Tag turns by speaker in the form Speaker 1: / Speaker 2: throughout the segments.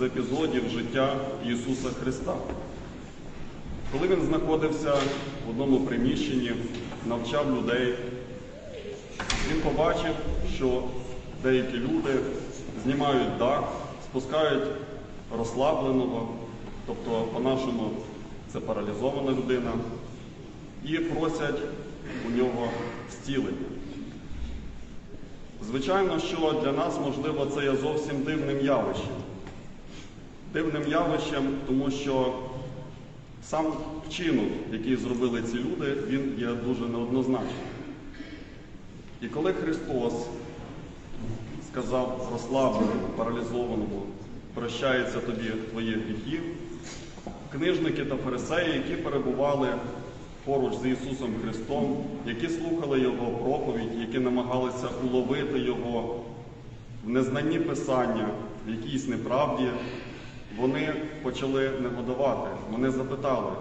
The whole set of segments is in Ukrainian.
Speaker 1: з, епізодів життя Ісуса Христа. Коли він знаходився в одному приміщенні, навчав людей, він побачив, що деякі люди знімають дах, спускають розслабленого, тобто, по-нашому, це паралізована людина, і просять у нього зцілення. Звичайно, що для нас, можливо, це є зовсім дивним явищем. Дивним явищем, тому що сам вчинок, який зробили ці люди, він є дуже неоднозначним. І коли Христос сказав розслабленому, паралізованому, прощається тобі твої гріхи, книжники та фарисеї, які перебували поруч з Ісусом Христом, які слухали Його проповідь, які намагалися уловити Його в незнанні Писання, в якійсь неправді, вони почали негодувати. Вони запитали,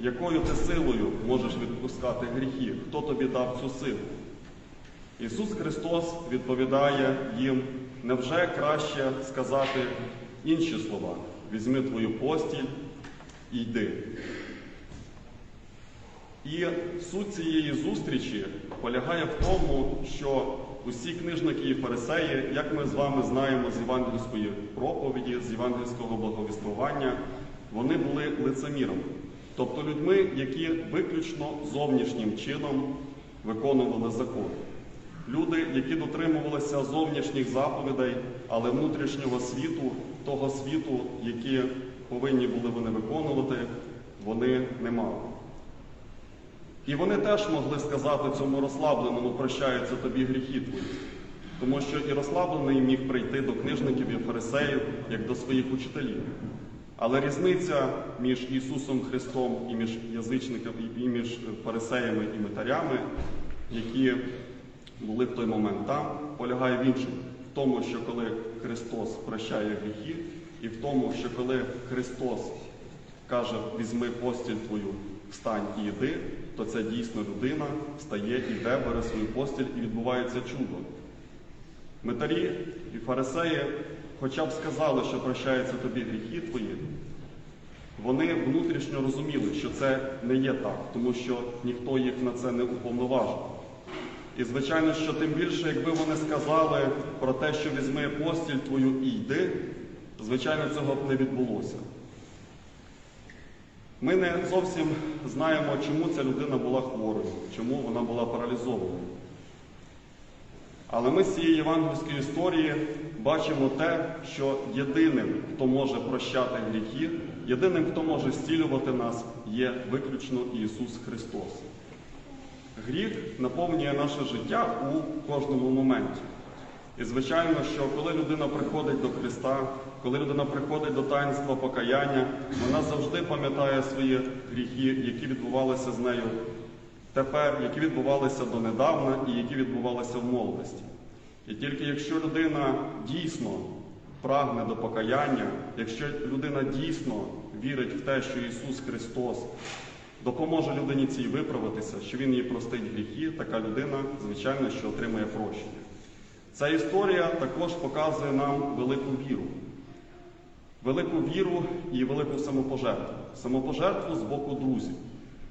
Speaker 1: якою ти силою можеш відпускати гріхи? Хто тобі дав цю силу? Ісус Христос відповідає їм, невже краще сказати інші слова? Візьми твою постіль і йди. І суть цієї зустрічі полягає в тому, що усі книжники і фарисеї, як ми з вами знаємо з євангельської проповіді, з євангельського благовіствування, вони були лицемірами, тобто людьми, які виключно зовнішнім чином виконували закон. Люди, які дотримувалися зовнішніх заповідей, але внутрішнього світу, того світу, який повинні були вони виконувати, вони не мали. І вони теж могли сказати цьому розслабленому, прощаються тобі гріхи твої. Тому що і розслаблений міг прийти до книжників і фарисеїв, як до своїх учителів. Але різниця між Ісусом Христом і між язичниками, і між фарисеями і митарями, які були в той момент там, полягає в іншому. В тому, що коли Христос прощає гріхи, і в тому, що коли Христос каже, візьми постіль твою, встань і йди, то ця дійсно людина встає, іде, бере свою постіль і відбувається чудо. Митарі і фарисеї, хоча б сказали, що прощаються тобі гріхи твої, вони внутрішньо розуміли, що це не є так, тому що ніхто їх на це не уповноважив. І, звичайно, що тим більше, якби вони сказали про те, що візьми постіль твою і йди, звичайно, цього б не відбулося. Ми не зовсім знаємо, чому ця людина була хворою, чому вона була паралізованою. Але ми з цієї євангельської історії бачимо те, що єдиним, хто може прощати гріхи, єдиним, хто може зцілювати нас, є виключно Ісус Христос. Гріх наповнює наше життя у кожному моменті. І, звичайно, що коли людина приходить до Христа, коли людина приходить до таїнства покаяння, вона завжди пам'ятає свої гріхи, які відбувалися з нею тепер, які відбувалися донедавна і які відбувалися в молодості. І тільки якщо людина дійсно прагне до покаяння, якщо людина дійсно вірить в те, що Ісус Христос допоможе людині цій виправитися, що Він їй простить гріхи, така людина, звичайно, що отримає прощення. Ця історія також показує нам велику віру. Велику віру і велику самопожертву. Самопожертву з боку друзів,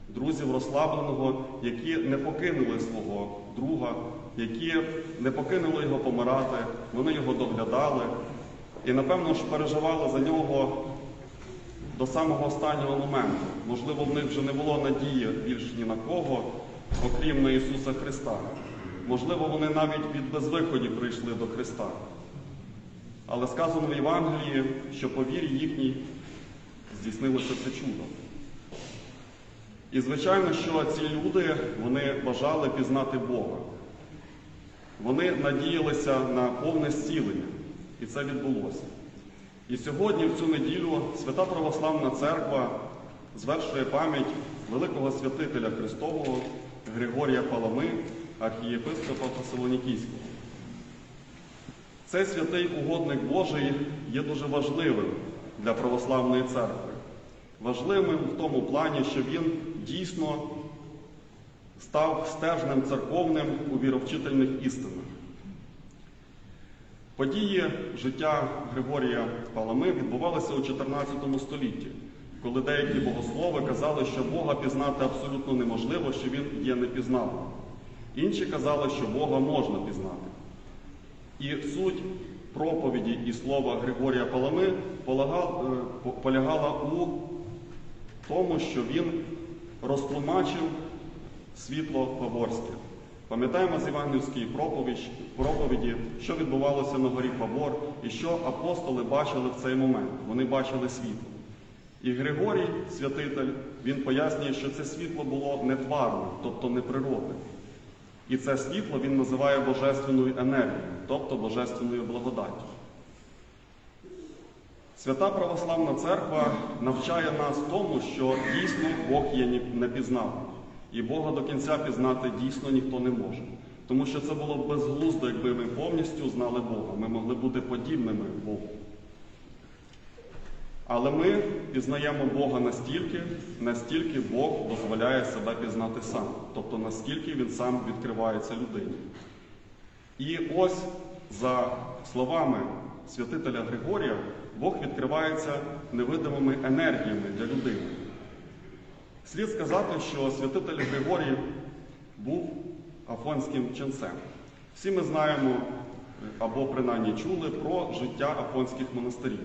Speaker 1: друзів розслабленого, які не покинули свого друга, які не покинули його помирати, вони його доглядали і, напевно ж, переживали за нього до самого останнього моменту. Можливо, в них вже не було надії більш ні на кого, окрім на Ісуса Христа. Можливо, вони навіть від безвиходів прийшли до Христа. Але сказано в Євангелії, що по вірі їхній здійснилося це чудо. І, звичайно, що ці люди вони бажали пізнати Бога. Вони надіялися на повне зцілення, і це відбулося. І сьогодні, в цю неділю, Свята Православна Церква звершує пам'ять великого святителя Христового Григорія Палами, архієпископа Фасилонікійського. Цей святий угодник Божий є дуже важливим для православної церкви. важливим в тому плані, що він дійсно став стежнем церковним у віровчительних істинах. Події життя Григорія Палами відбувалися у 14 столітті, коли деякі богослови казали, що Бога пізнати абсолютно неможливо, що він є непізнаним. Інші казали, що Бога можна пізнати. І суть проповіді і слова Григорія Палами е, по- полягала у тому, що він розтлумачив світло Фаворське. Пам'ятаємо з Євангельської проповіді, що відбувалося на горі Фавор і що апостоли бачили в цей момент. Вони бачили світло. І Григорій, святитель, він пояснює, що це світло було нетварне, тобто неприродне. І це світло він називає божественною енергією, тобто божественною благодаттю. Свята Православна Церква навчає нас тому, що дійсно Бог є непізнавним. І Бога до кінця пізнати дійсно ніхто не може. Тому що це було б безглуздо, якби ми повністю знали Бога. Ми могли бути подібними Богу. Але ми пізнаємо Бога настільки, настільки Бог дозволяє себе пізнати сам, тобто наскільки Він сам відкривається людині. І ось за словами святителя Григорія, Бог відкривається невидимими енергіями для людини. Слід сказати, що святитель Григорій був афонським ченцем. Всі ми знаємо або принаймні чули про життя афонських монастирів.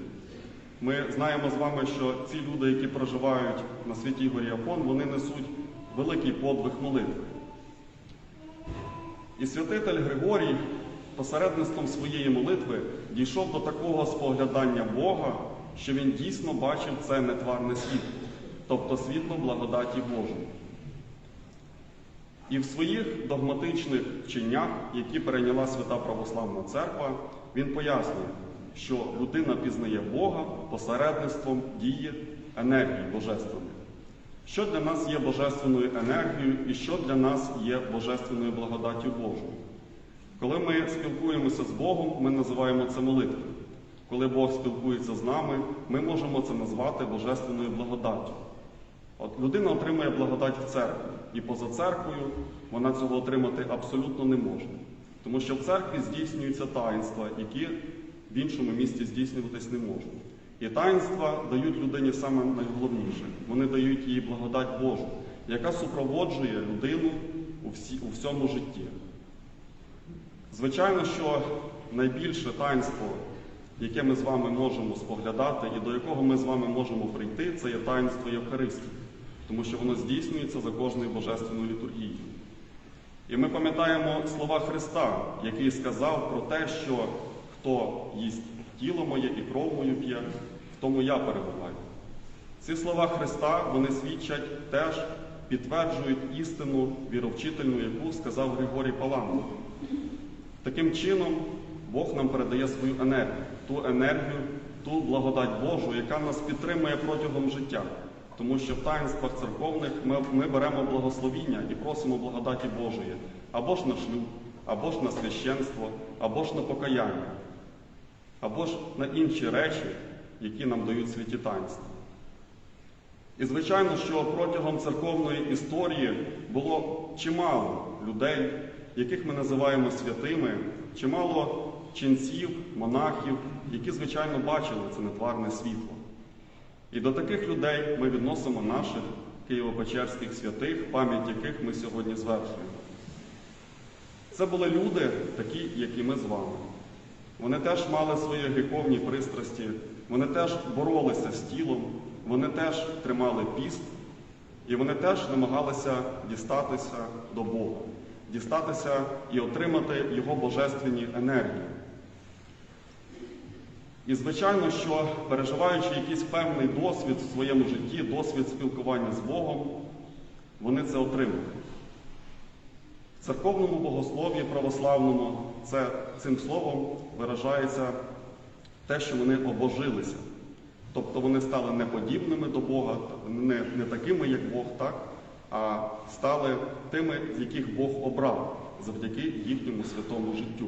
Speaker 1: Ми знаємо з вами, що ці люди, які проживають на святій горі Афон, вони несуть великий подвиг молитви. І святитель Григорій посередництвом своєї молитви дійшов до такого споглядання Бога, що він дійсно бачив це нетварне світло, тобто світло благодаті Божої. І в своїх догматичних вченнях, які перейняла Свята Православна Церква, він пояснює, що людина пізнає Бога посередництвом дії енергії божественної. Що для нас є божественною енергією і що для нас є божественною благодаттю Божою? Коли ми спілкуємося з Богом, ми називаємо це молитвою. Коли Бог спілкується з нами, ми можемо це назвати божественною благодаттю. От людина отримує благодать в церкві, і поза церквою вона цього отримати абсолютно не може. Тому що в церкві здійснюються таїнства, які в іншому місці здійснюватись не можуть. І таїнства дають людині саме найголовніше. Вони дають їй благодать Божу, яка супроводжує людину у, всі, у всьому житті. Звичайно, що найбільше таїнство, яке ми з вами можемо споглядати і до якого ми з вами можемо прийти, це є таїнство Євхаристії, тому що воно здійснюється за кожною божественною літургією. І ми пам'ятаємо слова Христа, який сказав про те, що хто їсть тіло моє і кров мою п'є, в тому я перебуваю. Ці слова Христа вони свідчать теж, підтверджують істину віровчительну, яку сказав Григорій Паламо. Таким чином, Бог нам передає свою енергію, ту енергію, ту благодать Божу, яка нас підтримує протягом життя. Тому що в таїнствах церковних ми, ми беремо благословіння і просимо благодаті Божої або ж на шлюб, або ж на священство, або ж на покаяння, або ж на інші речі, які нам дають святі таїнства. І звичайно, що протягом церковної історії було чимало людей, яких ми називаємо святими, чимало ченців, монахів, які, звичайно, бачили це нетварне світло. І до таких людей ми відносимо наших Києво-Печерських святих, пам'ять яких ми сьогодні звершуємо. Це були люди, такі, як і ми з вами. Вони теж мали свої гріховні пристрасті, вони теж боролися з тілом, вони теж тримали піст, і вони теж намагалися дістатися до Бога, дістатися і отримати Його божественні енергії. І, звичайно, що переживаючи якийсь певний досвід в своєму житті, досвід спілкування з Богом, вони це отримали. В церковному богослов'ї православному це цим словом виражається те, що вони обожилися. Тобто вони стали не подібними до Бога, не, не такими, як Бог, так, а стали тими, яких Бог обрав завдяки їхньому святому життю.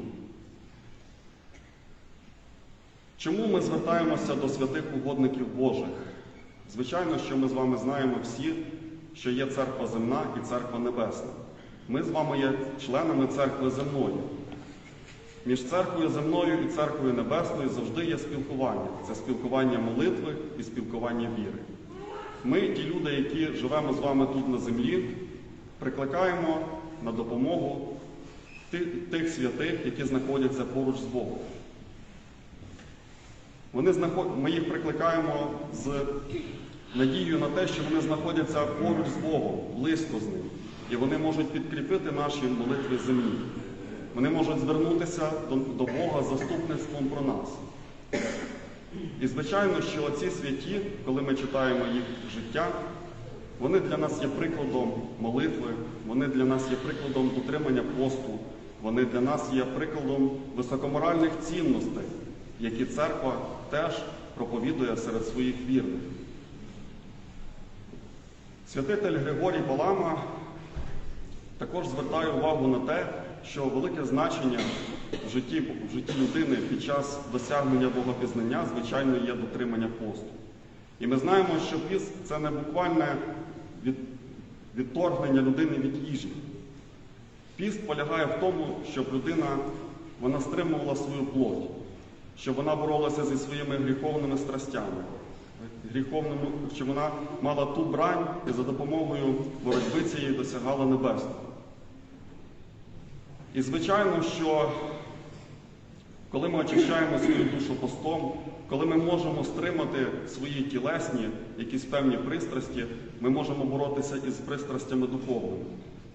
Speaker 1: Чому ми звертаємося до святих угодників Божих Звичайно, що ми з вами знаємо всі, що є церква земна і церква небесна. Ми з вами є членами церкви земної. Між церквою земною і церквою небесною завжди є спілкування. Це спілкування молитви і спілкування віри. Ми, ті люди, які живемо з вами тут на землі, прикликаємо на допомогу тих святих, які знаходяться поруч з Богом. Вони знаход... Ми їх прикликаємо з надією на те, що вони знаходяться поруч з Богом, близько з ним. І вони можуть підкріпити наші молитви землі. Вони можуть звернутися до, Бога заступництвом про нас. І звичайно, що ці святі, коли ми читаємо їх життя, вони для нас є прикладом молитви, вони для нас є прикладом утримання посту, вони для нас є прикладом високоморальних цінностей, які церква теж проповідує серед своїх вірних. Святитель Григорій Балама також звертає увагу на те, що велике значення в житті, в житті людини під час досягнення богопізнання, звичайно, є дотримання посту. І ми знаємо, що піст це не буквальне від, відторгнення людини від їжі. Піст полягає в тому, щоб людина вона стримувала свою плоть, щоб вона боролася зі своїми гріховними страстями, гріховними, щоб вона мала ту брань і за допомогою боротьби цієї досягала небесного. І звичайно, що коли ми очищаємо свою душу постом, коли ми можемо стримати свої тілесні якісь певні пристрасті, ми можемо боротися із пристрастями духовними.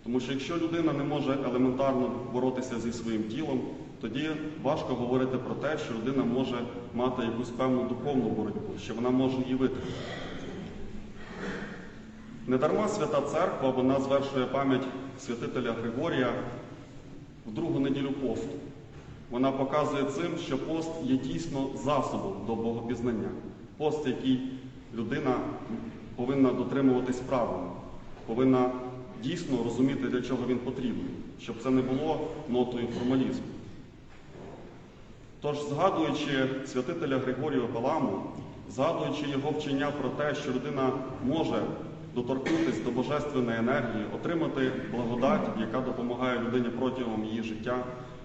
Speaker 1: Тому що якщо людина не може елементарно боротися зі своїм тілом, тоді важко говорити про те, що людина може мати якусь певну духовну боротьбу, що вона може її витримати. Недарма свята церква вона звершує пам'ять святителя Григорія в другу неділю посту. Вона показує цим, що пост є дійсно засобом до богопізнання. Пост, який людина повинна дотримуватись правильно, повинна дійсно розуміти, для чого він потрібен, щоб це не було нотою формалізму. Тож, згадуючи святителя Григорія Паламу, згадуючи його вчення про те, що людина може доторкнутися до божественної енергії, отримати благодать, яка допомагає людині протягом її життя,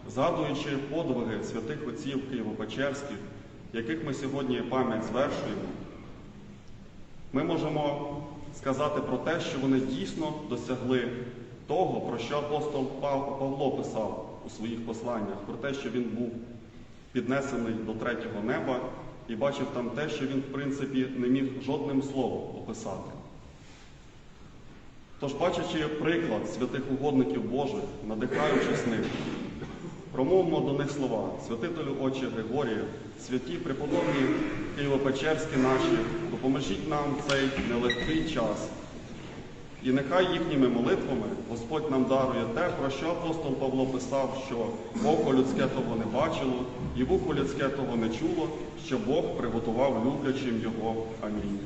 Speaker 1: згадуючи подвиги святих отців Києво-Печерських, яких ми сьогодні пам'ять звершуємо, ми можемо сказати про те, що вони дійсно досягли того, про що апостол Павло писав у своїх посланнях, про те, що він був піднесений до третього неба і бачив там те, що він, в принципі, не міг жодним словом описати. Тож, бачачи приклад святих угодників Божих, надихаючись них, промовимо до них слова, святителю Отче Григорія, святі преподобні Києво-Печерські наші, допоможіть нам в цей нелегкий час. І нехай їхніми молитвами Господь нам дарує те, про що апостол Павло писав, що око людське того не бачило, і вухо людське того не чуло, що Бог приготував люблячим його. Амінь.